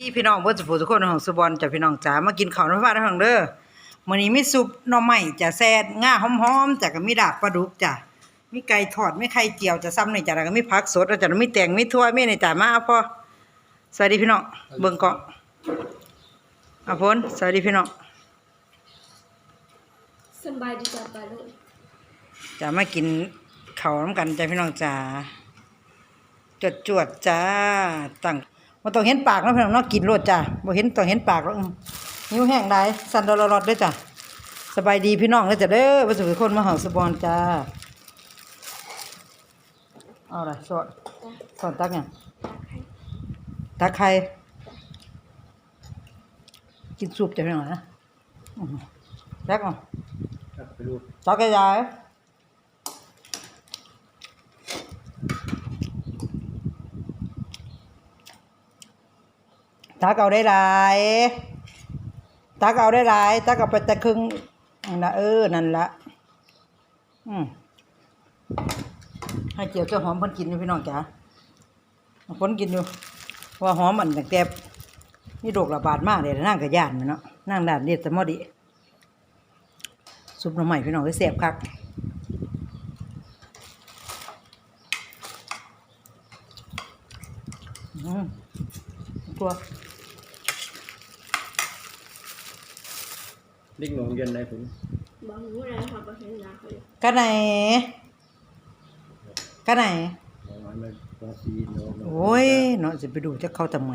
พี่พี่น้องเบิ่สุผู้ทุกคนของสุบอลจ้ะพี่น้องจ๋ามากินข้าวน้ำฟ้าทั้งเด้อมื้อนี้มีซุปหน่อไม้จ้ะแซ่บง่าหอมๆจ้ะก็มีดาบปลาดุกจ้ะมีไก่ทอดมีไข่เจียวจ้ะซ้ำนี่จ้ะแล้วก็มีผักสดแล้วจ้ะมีแตงมีถั่วมีนี่จ้ะมาเอาพอสวัสดีพี่น้องเบิ่งเกาะอาพลสวัสดีพี่น้องสบายดีจ้ะปาลุงจะมากินข้าวน้ำกันจ้ะพี่น้องจ๋าจวดจวดๆจ้าตั้ง บ่ต้องเห็นปากเนาะพี่น้องเนาะกินโลดจ้ะบ่เห็นต้องเห็นปากแล้วอื้อนิ้วแห้งได้สั่นรอดๆเด้อจ้ะสบายดีพี่น้องเด้อจ้ะเด้อบ่สุขคนมาเฮาสบอนจ้าเอาล่ะสดสดตักหยังตักไข่กินซุปจ้ะพี่น้องนะอื้อหือตักเอาครับไปรูดตักให้ยาย ตักเอาได้หลายตักเอาได้หลายตักเอาไปแต่ครึ่งนั่นละเออนั่นละอืมให้เจียวเจ้าหอมเพิ่นกินอยู่พี่น้องจ๋าเพิ่นกินอยู่เพราะว่าหอมอันตั้งแต่นี่โรคระบาดมากเลยนั่งกับย่านมันเนาะนั่งด้านเรียดแต่มอดีซุปหน่อไม้พี่น้องก็แซ่บคักอืมตัว ลิงหลงเย็นในผมบอกหนูอะไรค่ะบอกเห็นหนาเขาอยู่กันไหนกันไหนหลงมันปลาซีนหลงโอ้ยเนาะจะไปดูจะเข้าทำไม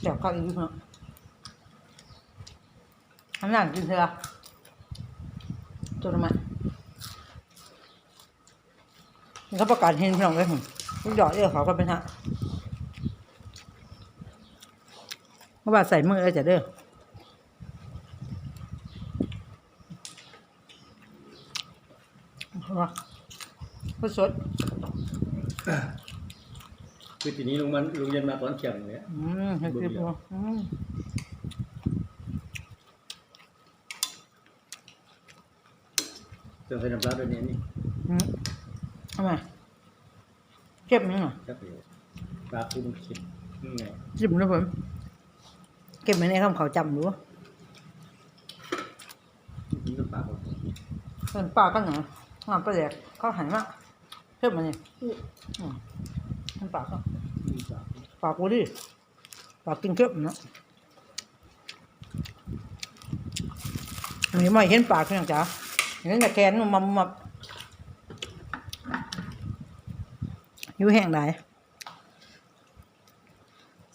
แซ่บคักอีกเนาะทำหนังกินเถอะตัวทำไมมันก็ประกาศเห็นพี่น้องเลยผมลูกดอกเอื้อเขาก็เป็นฮะ เมื่อวานใส่มือแล้วจะเด้อว่าผู้สดคือทีนี้ลุงมันลุงเย็นมาตอนเขียงเนี่ยอืมให้คลิปดูอืมเติมใส่น้ำปลาด้วยเนี่ยนี่อืมทำไมเก็บมั้งอะจับเดียวปลาคุ้มคิดนี่ไงจิ้มนะผม เก็บไว้ในคำเขาจำดูกินกับปลาผมเป็นปลากันหนางานปลาแดกเขาหันมาเก็บมาเนี่ยนี่อืมเป็นปลาก็มีปลาปลาปูดิปลากินเก็บเนาะมีไม่เห็นปลาเพียงจ้าเห็นแต่แกนมันมันมันอยู่แห้งไหน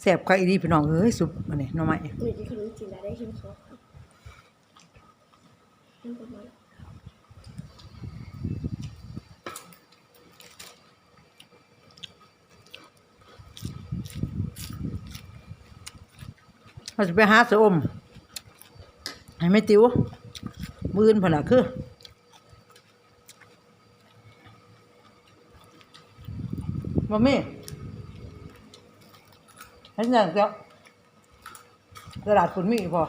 แสบใครดีพี่น้องเอ้ยสุปมาเนี่ยน้องใหม่หนูจะขนมจีนแล้วได้ชิมเขาค่ะนั่นประมาณเราจะไปหาสอมให้ไม่ติวมือนผนละคือบ่มี ห็นอย่างเดียวตลาดคุณมีพอ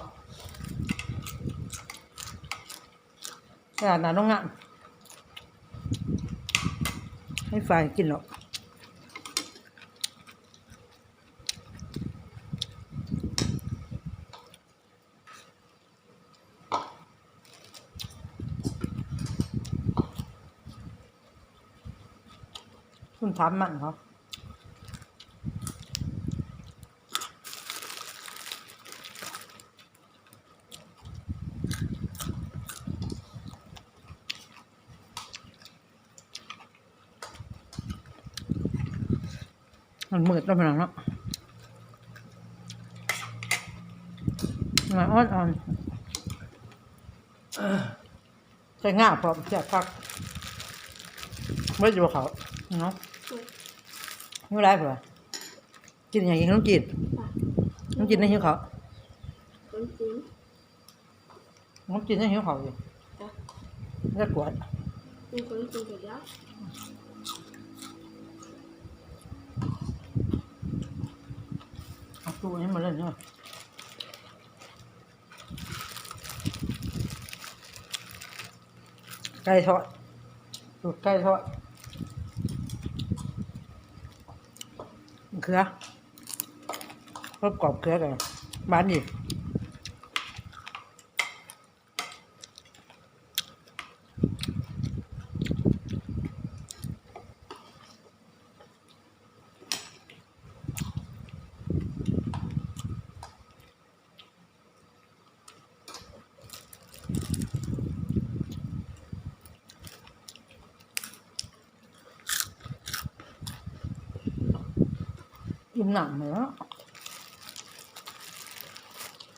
ตลาดหนาโรงงานให้ฝ่ายกินหรอกคุณถามมันเขา มันมืดแล้วพนังเนาะมาอ่อนอ่อนใส่ง่าพร้อมแจกพักไม่อยู่เขาเนาะไม่ได้เปล่ากินอย่างนี้ขนมจีนขนมจีนได้หิวเขาวคนจีนขนมจีนได้หิวเขาวอยู่จ้ะแล้วกวดมีคนจีนกับยักษ์เอาตู้นี้มาเล่นเนาะไก่ทอดสูต รไก่ทอดเขือรบกรอบเขื กันบ้านนี่กินหนังเลยเนาะ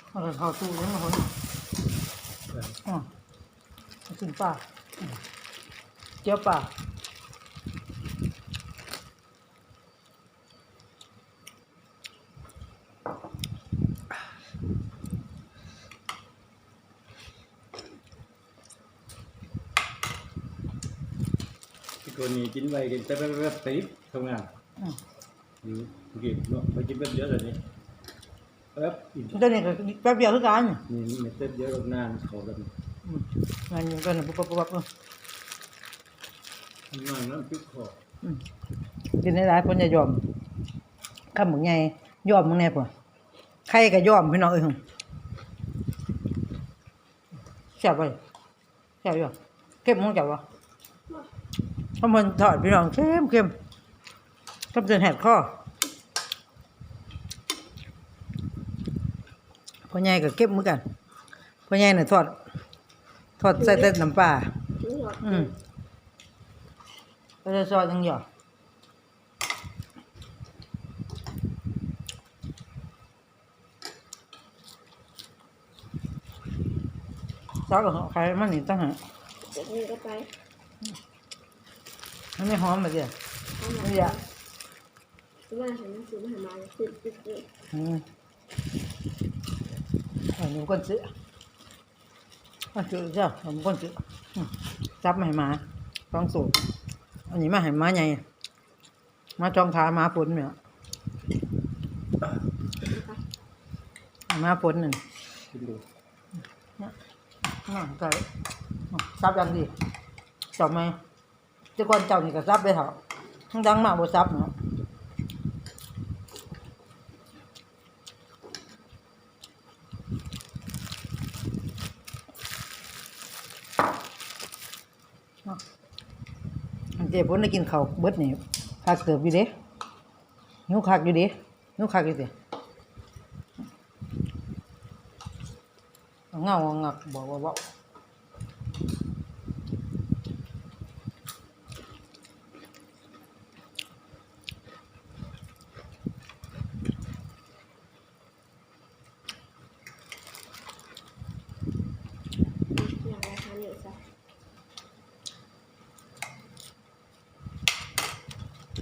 เอาไปเข้าตู้แล้วมาคนอ๋อเอากินปลาอืมเจียวปลาที่คนนี้กินไปกินไปไปไปไปทำงาน อืมอยู่ภูเก็ตเนาะไปกินแบบเยอะเลยนี่แป๊บอีกตัวนี้ก็แป๊บเดียวคือกันนี่เม็ดเต็มเยอะแบบนานเขาแบบอืมงานอยังกันปุ๊บปุ๊บปุ๊บปุ๊บทำงานนั้นพิกคออืมกินได้หลายคนจะยอมข้ามมึงไงยอมมึงแน่ป่ะใครก็ยอมพี่น้องเอ้ยหึแซ่บไปแซ่บอยู่เข้มมึงจับวะเพราะมันทอดพี่น้องเข้มเข้ม ก็จนแหกข้อพ่อใหญ่ก็เก็บเหมือนกันพ่อใหญ่น่ะทอดทอดใส่แต่น้ำปลาหนูหลอดอืมก็จะซอยตั้งหยอดซอสกับใครมันนี่ตั้งหาเดี๋ยวนี้ก็ไปมันไม่หอมแบบเดียวเอามาไม่อยาก ซื้อมาให้หนังสือมาให้มาซื้อซื้อซื้ออืมอันนี้คนซื้อมาซื้อเจ้าผมคนซื้ออืมจับมาให้หมาต้องสูตรอันนี้มาให้หมาใหญ่มาจองขาหมาฝนเนี่ยนะคะหมาฝนนั่นกินดูอ่าก่ซับยังดีจับไหมเจ้าก่อนเจ้านี่ก็ซับได้เถอะทั้งดังมากบ่ซับเนาะเนาะอัน เจ๊พ้นได้กินข้าวเบิดนี่คักเติบอยู่เด้นุคักอยู่เด้นุคักอยู่เด้เงางักบอกว่าว่า อย่างไรคะเนี่ยจ้ะ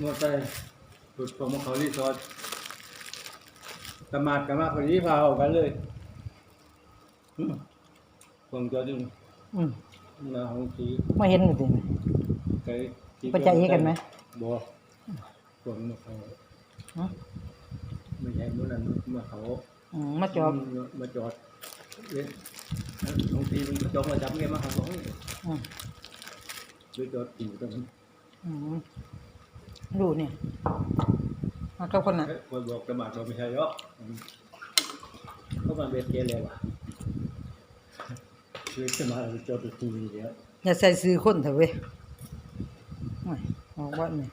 นยังไงยากเขามันแปลของเจ็ดมันจะเป็นเสียงขังเลยมันจะเป็นเสียงขังเลยพอเมื่อใจสุดของเขารีสอร์ทตมาดกันมากพอดีพาออกกันเลยอืมวงจอดึงอืมนาของทีไม่เห็นเลยไก่ที่ไปจ่ายเองกันไหมบ่พวงมาเขาฮะไม่ใช่เมื่อนั้นมาเขาอืมมาจอบมาจอดเอ๊ะบางทีมันจอดมาจับเงี้ยมาหาสองนี่อืมหรือจอดอยู่ตรงนั้นอืม ดูเนี่ยมากับคนน่ะเอ้ยคนบอกตมาดเราไม่ใช่เยอะเขามาเบียดเกลีเลยว่ะคือตมาดเราจอดตัวทีเดียวอย่าใส่ซื้อคนเถอะเว้ยโอ้ยออกว่าเนี่ย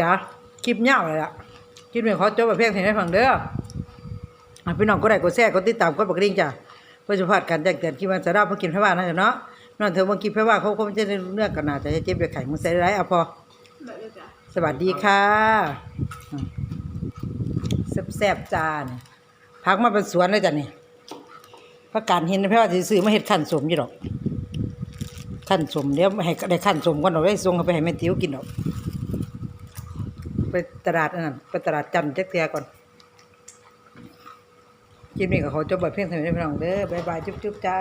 จ้าคลิปยาวเลยล่ะคลิปนี้ขอจบแบบเพียงเท่านี้ฟังเด้ออะพี่น้องก็ได้กดแชร์กดติดตามกดปกกระดิ่งจ้ะเพื่อจะพลาดการแจ้งเตือนคลิปวันสาระเพื่อกินไฟว่านั่นแหละเนาะนอนเถอะบางคลิปไฟว่าเขาคงจะได้เรื่องกันนาจะเจ็บไปไข่มึงใส่ไรเอาพอสวัสดีค่ะแซ่บๆจานพักมาเป็นสวนเลยจ้ะนี่พักการเห็นพระว่าสิซื้อมาเฮ็ดขั้นสมอยู่ดอกขั้นสมเดี๋ยวให้ได้ขั้นสมก่อนเราได้ส่งเขาไปให้แม่ติ๋วกินดอก ไปตลาดอันนั้นไปตลาดจันทร์จักเทียก่อนคลิปนี้ก็ขอจบแบบเพียงเท่านี้พี่น้องเด้อบ๊ายบายจุ๊บๆจ้า